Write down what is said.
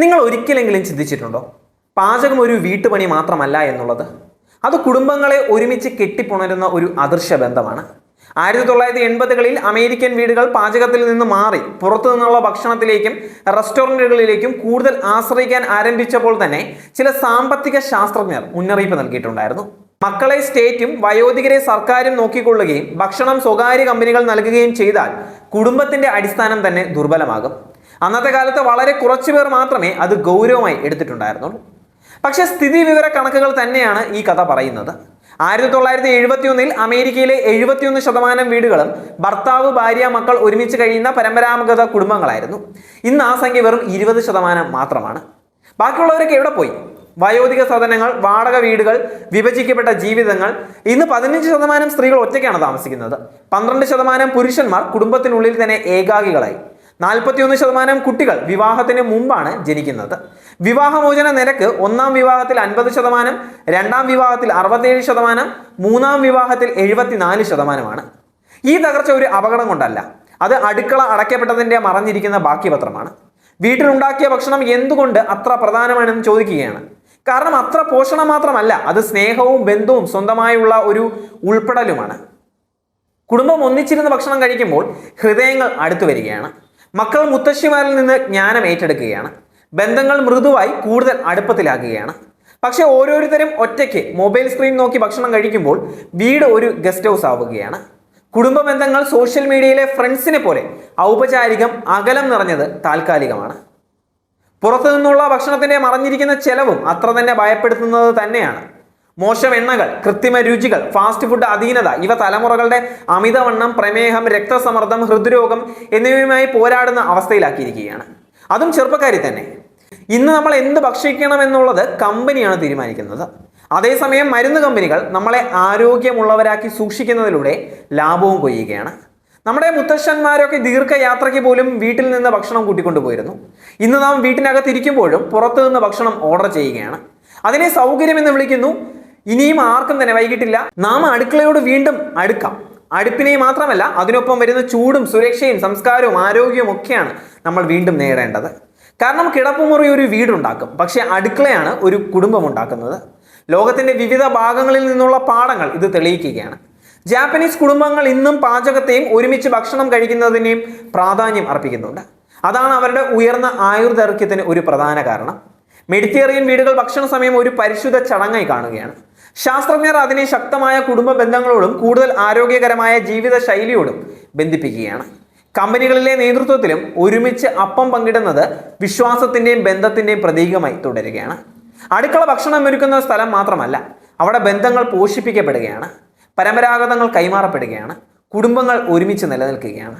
നിങ്ങൾ ഒരിക്കലെങ്കിലും ചിന്തിച്ചിട്ടുണ്ടോ? പാചകം ഒരു വീട്ടുപണി മാത്രമല്ല എന്നുള്ളത്? അത് കുടുംബങ്ങളെ ഒരുമിച്ച് കെട്ടിപ്പുണരുന്ന ഒരു അദൃശ്യ ബന്ധമാണ്. ആയിരത്തി തൊള്ളായിരത്തി എൺപതുകളിൽ അമേരിക്കൻ വീടുകൾ പാചകത്തിൽ നിന്ന് മാറി പുറത്തു നിന്നുള്ള ഭക്ഷണത്തിലേക്കും റെസ്റ്റോറന്റുകളിലേക്കും കൂടുതൽ ആശ്രയിക്കാൻ ആരംഭിച്ചപ്പോൾ തന്നെ ചില സാമ്പത്തിക ശാസ്ത്രജ്ഞർ മുന്നറിയിപ്പ് നൽകിയിട്ടുണ്ടായിരുന്നു. മക്കളെ സ്റ്റേറ്റും വയോധികരെ സർക്കാരും നോക്കിക്കൊള്ളുകയും ഭക്ഷണം സ്വകാര്യ കമ്പനികൾ നൽകുകയും ചെയ്താൽ കുടുംബത്തിന്റെ അടിസ്ഥാനം തന്നെ ദുർബലമാകും. അന്നത്തെ കാലത്ത് വളരെ കുറച്ചു പേർ മാത്രമേ അത് ഗൗരവമായി എടുത്തിട്ടുണ്ടായിരുന്നുള്ളൂ. പക്ഷെ സ്ഥിതി വിവര കണക്കുകൾ തന്നെയാണ് ഈ കഥ പറയുന്നത്. ആയിരത്തി തൊള്ളായിരത്തി എഴുപത്തി ഒന്നിൽ അമേരിക്കയിലെ എഴുപത്തിയൊന്ന് ശതമാനം വീടുകളും ഭർത്താവ് ഭാര്യ മക്കൾ ഒരുമിച്ച് കഴിയുന്ന പരമ്പരാഗത കുടുംബങ്ങളായിരുന്നു. ഇന്ന് ആ സംഖ്യ വെറും ഇരുപത് ശതമാനം മാത്രമാണ്. ബാക്കിയുള്ളവരൊക്കെ എവിടെ പോയി? വയോധിക സദനങ്ങൾ വാടക വീടുകൾ വിഭജിക്കപ്പെട്ട ജീവിതങ്ങൾ. ഇന്ന് പതിനഞ്ച് ശതമാനം സ്ത്രീകൾ ഒറ്റയ്ക്കാണ് താമസിക്കുന്നത്. പന്ത്രണ്ട് ശതമാനം പുരുഷന്മാർ കുടുംബത്തിനുള്ളിൽ തന്നെ ഏകാഗികളായി. നാൽപ്പത്തിയൊന്ന് ശതമാനം കുട്ടികൾ വിവാഹത്തിന് മുമ്പാണ് ജനിക്കുന്നത്. വിവാഹമോചന നിരക്ക് ഒന്നാം വിവാഹത്തിൽ അൻപത് ശതമാനം രണ്ടാം വിവാഹത്തിൽ അറുപത്തേഴ് ശതമാനം മൂന്നാം വിവാഹത്തിൽ എഴുപത്തിനാല് ശതമാനമാണ്. ഈ തകർച്ച ഒരു അപകടം കൊണ്ടല്ല അത് അടുക്കള അടയ്ക്കപ്പെട്ടതിന്റെ മറഞ്ഞിരിക്കുന്ന ബാക്കി പത്രമാണ് വീട്ടിലുണ്ടാക്കിയ ഭക്ഷണം എന്തുകൊണ്ട് അത്ര പ്രധാനമാണെന്ന് ചോദിക്കുകയാണ്. കാരണം അത്ര പോഷണം മാത്രമല്ല അത് സ്നേഹവും ബന്ധവും സ്വന്തമായുള്ള ഒരു ഉൾപ്പെടലുമാണ്. കുടുംബം ഒന്നിച്ചിരുന്ന് ഭക്ഷണം കഴിക്കുമ്പോൾ ഹൃദയങ്ങൾ അടുത്തു വരികയാണ്. മക്കൾ മുത്തശ്ശിമാരിൽ നിന്ന് ജ്ഞാനം ഏറ്റെടുക്കുകയാണ്. ബന്ധങ്ങൾ മൃദുവായി കൂടുതൽ അടുപ്പത്തിലാക്കുകയാണ്. പക്ഷെ ഓരോരുത്തരും ഒറ്റയ്ക്ക് മൊബൈൽ സ്ക്രീൻ നോക്കി ഭക്ഷണം കഴിക്കുമ്പോൾ വീട് ഒരു ഗസ്റ്റ് ഹൗസ് ആവുകയാണ്. കുടുംബ ബന്ധങ്ങൾ സോഷ്യൽ മീഡിയയിലെ ഫ്രണ്ട്സിനെ പോലെ ഔപചാരികം അകലം നിറഞ്ഞത് താൽക്കാലികമാണ്. പുറത്തു നിന്നുള്ള ഭക്ഷണത്തിന്റെ മറഞ്ഞിരിക്കുന്ന ചെലവും അത്ര തന്നെ ഭയപ്പെടുത്തുന്നത് തന്നെയാണ്. മോശം എണ്ണകൾ കൃത്രിമ രുചികൾ ഫാസ്റ്റ് ഫുഡ് അധീനത ഇവ തലമുറകളുടെ അമിതവണ്ണം പ്രമേഹം രക്തസമ്മർദ്ദം ഹൃദ്രോഗം എന്നിവയുമായി പോരാടുന്ന അവസ്ഥയിലാക്കിയിരിക്കുകയാണ്. അതും ചെറുപ്പക്കാരി തന്നെ. ഇന്ന് നമ്മൾ എന്ത് ഭക്ഷിക്കണം എന്നുള്ളത് കമ്പനിയാണ് തീരുമാനിക്കുന്നത്. അതേസമയം മരുന്ന് കമ്പനികൾ നമ്മളെ ആരോഗ്യമുള്ളവരാക്കി സൂക്ഷിക്കുന്നതിലൂടെ ലാഭവും കൊയ്യുകയാണ്. നമ്മുടെ മുത്തശ്ശന്മാരൊക്കെ ദീർഘയാത്രയ്ക്ക് പോലും വീട്ടിൽ നിന്ന് ഭക്ഷണം കൂട്ടിക്കൊണ്ടുപോയിരുന്നു. ഇന്ന് നാം വീട്ടിനകത്തിരിക്കുമ്പോഴും പുറത്തു നിന്ന് ഭക്ഷണം ഓർഡർ ചെയ്യുകയാണ്. അതിനെ സൗകര്യം എന്ന് വിളിക്കുന്നു ഇനിയും ആർക്കും തന്നെ വൈകിട്ടില്ല. നാം അടുക്കളയോട് വീണ്ടും അടുക്കാം. അടുപ്പിനെ മാത്രമല്ല അതിനൊപ്പം വരുന്ന ചൂടും സുരക്ഷയും സംസ്കാരവും ആരോഗ്യവും ഒക്കെയാണ് നമ്മൾ വീണ്ടും നേടേണ്ടത്. കാരണം കിടപ്പുമുറി ഒരു വീടുണ്ടാക്കും. പക്ഷേ അടുക്കളയാണ് ഒരു കുടുംബം ഉണ്ടാക്കുന്നത് ലോകത്തിന്റെ വിവിധ ഭാഗങ്ങളിൽ നിന്നുള്ള പാഠങ്ങൾ ഇത് തെളിയിക്കുകയാണ്. ജാപ്പനീസ് കുടുംബങ്ങൾ ഇന്നും പാചകത്തെയും ഒരുമിച്ച് ഭക്ഷണം കഴിക്കുന്നതിനെയും പ്രാധാന്യം അർപ്പിക്കുന്നുണ്ട്. അതാണ് അവരുടെ ഉയർന്ന ആയുർദൈർഘ്യത്തിന് ഒരു പ്രധാന കാരണം. മെഡിറ്റേറിയൻ വീടുകൾ ഭക്ഷണ സമയം ഒരു പരിശുദ്ധ ചടങ്ങായി കാണുകയാണ്. ശാസ്ത്രജ്ഞർ അതിനെ ശക്തമായ കുടുംബ ബന്ധങ്ങളോടും കൂടുതൽ ആരോഗ്യകരമായ ജീവിത ശൈലിയോടും ബന്ധിപ്പിക്കുകയാണ്. കമ്പനികളിലെ നേതൃത്വത്തിലും ഒരുമിച്ച് അപ്പം പങ്കിടുന്നത് വിശ്വാസത്തിന്റെയും ബന്ധത്തിന്റെയും പ്രതീകമായി തുടരുകയാണ്. അടുക്കള ഭക്ഷണം ഒരുക്കുന്ന സ്ഥലം മാത്രമല്ല അവിടെ ബന്ധങ്ങൾ പോഷിപ്പിക്കപ്പെടുകയാണ്. പരമ്പരാഗതങ്ങൾ കൈമാറപ്പെടുകയാണ്. കുടുംബങ്ങൾ ഒരുമിച്ച് നിലനിൽക്കുകയാണ്.